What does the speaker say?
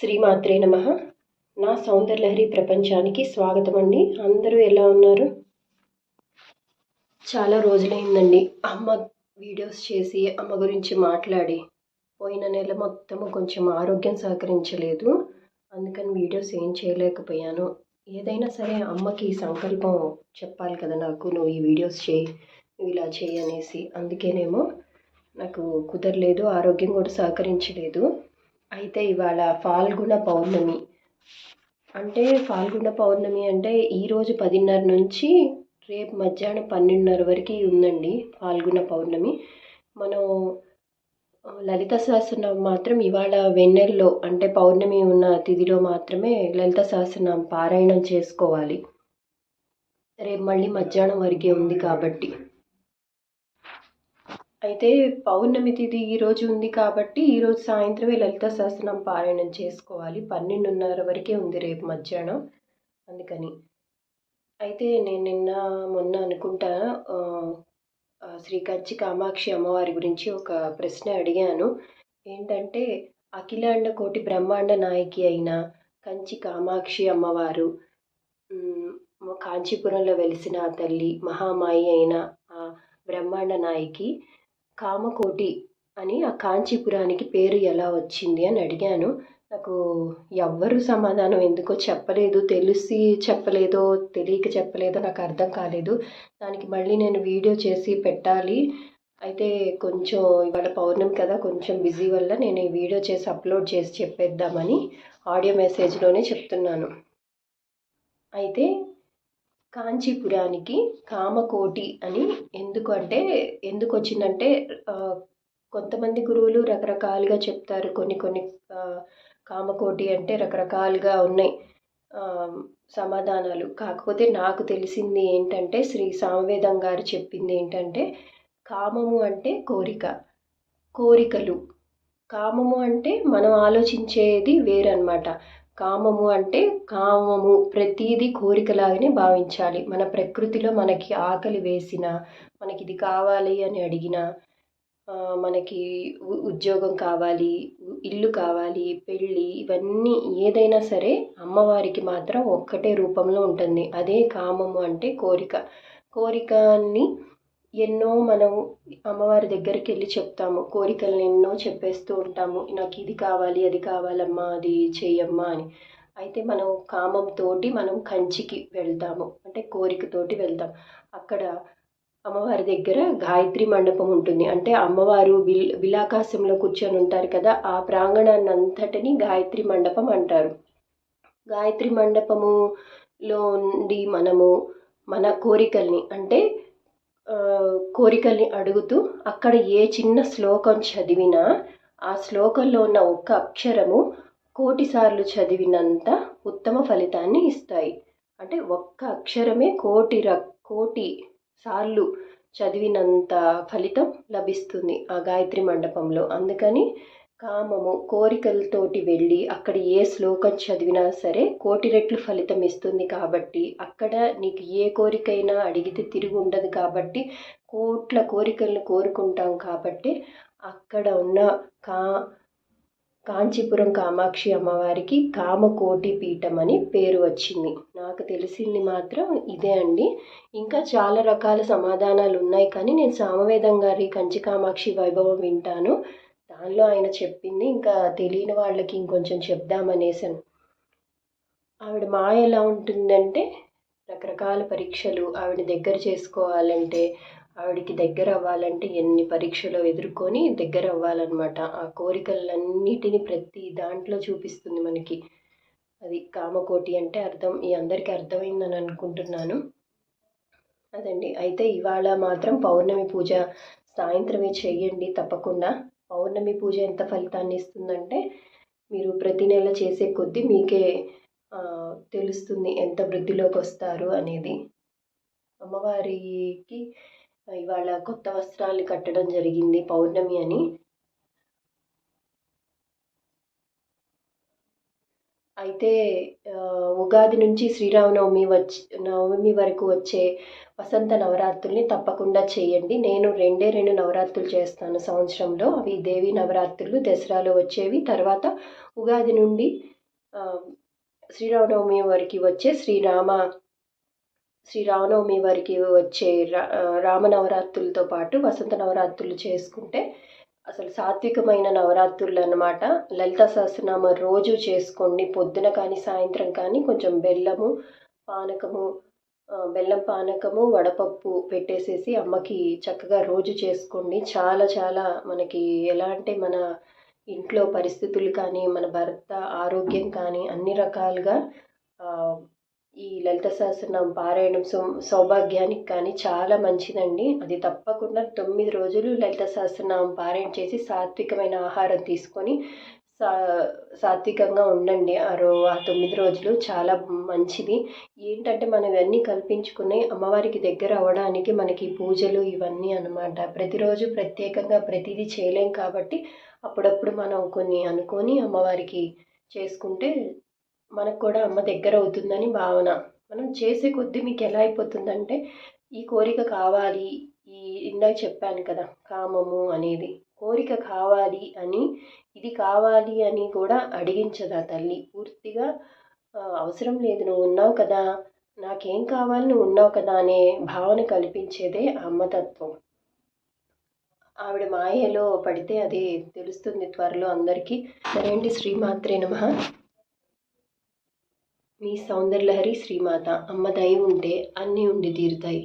శ్రీమాత్రే నమ. నా సౌందర్యలహరి ప్రపంచానికి స్వాగతం అండి. అందరూ ఎలా ఉన్నారు? చాలా రోజులైందండి. అమ్మ వీడియోస్ చేసి అమ్మ గురించి మాట్లాడి పోయిన నెల మొత్తము కొంచెం ఆరోగ్యం సహకరించలేదు. అందుకని వీడియోస్ ఏం చేయలేకపోయాను. ఏదైనా సరే అమ్మకి సంకల్పం చెప్పాలి కదా నాకు నువ్వు ఈ వీడియోస్ చేయి నువ్వు ఇలా చేయి అనేసి. అందుకేనేమో నాకు కుదరలేదు ఆరోగ్యం కూడా సహకరించలేదు. అయితే ఇవాళ ఫాల్గుణ పౌర్ణమి. అంటే ఫాల్గుణ పౌర్ణమి అంటే ఈరోజు పదిన్నర నుంచి రేపు మధ్యాహ్నం పన్నెండున్నర వరకు ఉందండి ఫాల్గుణ పౌర్ణమి. మనం లలిత సహస్రనామం మాత్రం ఇవాళ వెన్నెల్లో అంటే పౌర్ణమి ఉన్న తిథిలో మాత్రమే లలిత సహస్రనామం పారాయణం చేసుకోవాలి. రేపు మళ్ళీ మధ్యాహ్నం వరకే ఉంది కాబట్టి. అయితే పౌర్ణమి తిథి ఈరోజు ఉంది కాబట్టి ఈరోజు సాయంత్రమే లలిత సహస్రనామం పారాయణం చేసుకోవాలి. పన్నెండున్నర వరకే ఉంది రేపు మధ్యాహ్నం. అందుకని అయితే నేను నిన్న మొన్న అనుకుంటా శ్రీ కంచి కామాక్షి అమ్మవారి గురించి ఒక ప్రశ్న అడిగాను. ఏంటంటే అఖిలాండ కోటి బ్రహ్మాండ నాయకి అయిన కంచి కామాక్షి అమ్మవారు కాంచీపురంలో వెలిసిన ఆ తల్లి మహామాయి అయిన ఆ బ్రహ్మాండ నాయకి కామకోటి అని ఆ కాంచీపురానికి పేరు ఎలా వచ్చింది అని అడిగాను. నాకు ఎవ్వరు సమాధానం ఎందుకో చెప్పలేదు తెలిసి చెప్పలేదో తెలియక చెప్పలేదో నాకు అర్థం కాలేదు. దానికి మళ్ళీ నేను వీడియో చేసి పెట్టాలి. అయితే కొంచెం ఇవాళ పౌర్ణమి కదా కొంచెం బిజీ వల్ల నేను ఈ వీడియో చేసి అప్లోడ్ చేసి చెప్పేద్దామని ఆడియో మెసేజ్లోనే చెప్తున్నాను. అయితే కాంచీపురానికి కామకోటి అని ఎందుకు అంటే ఎందుకు వచ్చిందంటే కొంతమంది గురువులు రకరకాలుగా చెప్తారు. కొన్ని కొన్ని కామకోటి అంటే రకరకాలుగా ఉన్నాయి సమాధానాలు. కాకపోతే నాకు తెలిసింది ఏంటంటే శ్రీ సామవేదం గారు చెప్పింది ఏంటంటే కామము అంటే కోరిక కోరికలు. కామము అంటే మనం ఆలోచించేది వేరనమాట కామము అంటే కామము ప్రతీది కోరికలాగానే భావించాలి. మన ప్రకృతిలో మనకి ఆకలి వేసిన మనకి ఇది కావాలి అని అడిగిన మనకి ఉద్యోగం కావాలి ఇల్లు కావాలి పెళ్ళి ఇవన్నీ ఏదైనా సరే అమ్మవారికి మాత్రం ఒక్కటే రూపంలో ఉంటుంది. అదే కామము అంటే కోరిక. కోరికని ఎన్నో మనం అమ్మవారి దగ్గరికి వెళ్ళి చెప్తాము. కోరికలను ఎన్నో చెప్పేస్తూ ఉంటాము. నాకు ఇది కావాలి అది కావాలమ్మా అది చెయ్యమ్మా అని. అయితే మనం కామంతో మనం కంచికి వెళ్తాము. అంటే కోరికతోటి వెళ్తాం. అక్కడ అమ్మవారి దగ్గర గాయత్రి మండపం ఉంటుంది. అంటే అమ్మవారు విల్ విలాకాశంలో కూర్చొని ఉంటారు కదా ఆ ప్రాంగణాన్ని అంతటిని గాయత్రి మండపం అంటారు. గాయత్రి మండపములో ఉండి మనము మన కోరికల్ని అంటే కోరికల్ని అడుగుతూ అక్కడ ఏ చిన్న శ్లోకం చదివినా ఆ శ్లోకంలో ఉన్న ఒక్క అక్షరము కోటి సార్లు చదివినంత ఉత్తమ ఫలితాన్ని ఇస్తాయి. అంటే ఒక్క అక్షరమే కోటి ర కోటి సార్లు చదివినంత ఫలితం లభిస్తుంది ఆ గాయత్రి మండపంలో. అందుకని కామము కోరికలతోటి వెళ్ళి అక్కడ ఏ శ్లోకం చదివినా సరే కోటి రెట్లు ఫలితం ఇస్తుంది కాబట్టి అక్కడ నీకు ఏ కోరికైనా అడిగితే తిరిగి ఉండదు కాబట్టి కోట్ల కోరికలను కోరుకుంటాం కాబట్టి అక్కడ ఉన్న కా కాంచీపురం కామాక్షి అమ్మవారికి కామకోటి పీఠం అని పేరు వచ్చింది. నాకు తెలిసింది మాత్రం ఇదే అండి. ఇంకా చాలా రకాల సమాధానాలు ఉన్నాయి కానీ నేను సామవేదం గారి కంచి కామాక్షి వైభవం వింటాను. దానిలో ఆయన చెప్పింది. ఇంకా తెలియని వాళ్ళకి ఇంకొంచెం చెప్దామనేసాను ఆవిడ మాయ ఎలా ఉంటుందంటే రకరకాల పరీక్షలు ఆవిడ దగ్గర చేసుకోవాలంటే ఆవిడకి దగ్గర అవ్వాలంటే ఎన్ని పరీక్షలు ఎదుర్కొని దగ్గర అవ్వాలన్నమాట. ఆ కోరికలన్నిటిని ప్రతి దాంట్లో చూపిస్తుంది మనకి. అది కామకోటి అంటే అర్థం ఈ అందరికీ అర్థమైందని అనుకుంటున్నాను. అదండి. అయితే ఇవాళ మాత్రం పౌర్ణమి పూజ సాయంత్రమే చేయండి తప్పకుండా. పౌర్ణమి పూజ ఎంత ఫలితాన్ని ఇస్తుందంటే మీరు ప్రతి నెల చేసే కొద్దీ మీకే తెలుస్తుంది ఎంత వృద్ధిలోకి వస్తారు అనేది. అమ్మవారికి ఇవాళ కొత్త వస్త్రాలు కట్టడం జరిగింది పౌర్ణమి అని. అయితే ఉగాది నుంచి శ్రీరామనవమి వచ్చి నవమి వరకు వచ్చే వసంత నవరాత్రుల్ని తప్పకుండా చేయండి. నేను రెండే రెండు నవరాత్రులు చేస్తాను సంవత్సరంలో. అవి దేవి నవరాత్రులు దసరాలో వచ్చేవి. తర్వాత ఉగాది నుండి శ్రీరామనవమి వరకు వచ్చే శ్రీరామ శ్రీరామనవమి వరకు వచ్చే రా రామనవరాత్రులతో పాటు వసంత నవరాత్రులు చేసుకుంటే అసలు సాత్వికమైన నవరాత్రులు అన్నమాట. లలిత సహస్రనామ రోజు చేసుకోండి. పొద్దున కానీ సాయంత్రం కానీ కొంచెం బెల్లము పానకము బెల్లం పానకము వడపప్పు పెట్టేసేసి అమ్మకి చక్కగా రోజు చేసుకోండి. చాలా చాలా మనకి ఎలా అంటే మన ఇంట్లో పరిస్థితులు కానీ మన భర్త ఆరోగ్యం కానీ అన్ని రకాలుగా ఈ లలిత సహస్రనామం పారాయణం సౌ సౌభాగ్యానికి కానీ చాలా మంచిదండి. అది తప్పకుండా తొమ్మిది రోజులు లలిత సహస్రనామం పారాయణ చేసి సాత్వికమైన ఆహారం తీసుకొని సా సాత్వికంగా ఉండండి. ఆ రో ఆ తొమ్మిది రోజులు చాలా మంచిది. ఏంటంటే మనం ఇవన్నీ కల్పించుకుని అమ్మవారికి దగ్గర అవ్వడానికి మనకి పూజలు ఇవన్నీ అన్నమాట. ప్రతిరోజు ప్రత్యేకంగా ప్రతిదీ చేయలేం కాబట్టి అప్పుడప్పుడు మనం కొన్ని అనుకొని అమ్మవారికి చేసుకుంటే మనకు కూడా అమ్మ దగ్గర అవుతుందని భావన. మనం చేసే కొద్దీ మీకు ఎలా అయిపోతుందంటే ఈ కోరిక కావాలి ఈ ఇందాక చెప్పాను కదా కామము అనేది. కోరిక కావాలి అని ఇది కావాలి అని కూడా అడిగించదా తల్లి? పూర్తిగా అవసరం లేదు నువ్వు ఉన్నావు కదా నాకేం కావాలి నువ్వు ఉన్నావు కదా అనే భావన కల్పించేదే అమ్మతత్వం. ఆవిడ మాయలో పడితే అది తెలుస్తుంది త్వరలో అందరికీ. సరేంటి శ్రీమాత్రే నమ? మీ సౌందర్యలహరి శ్రీమాత అమ్మ దయ ఉంటే అన్నీ ఉండి తీరుతాయి.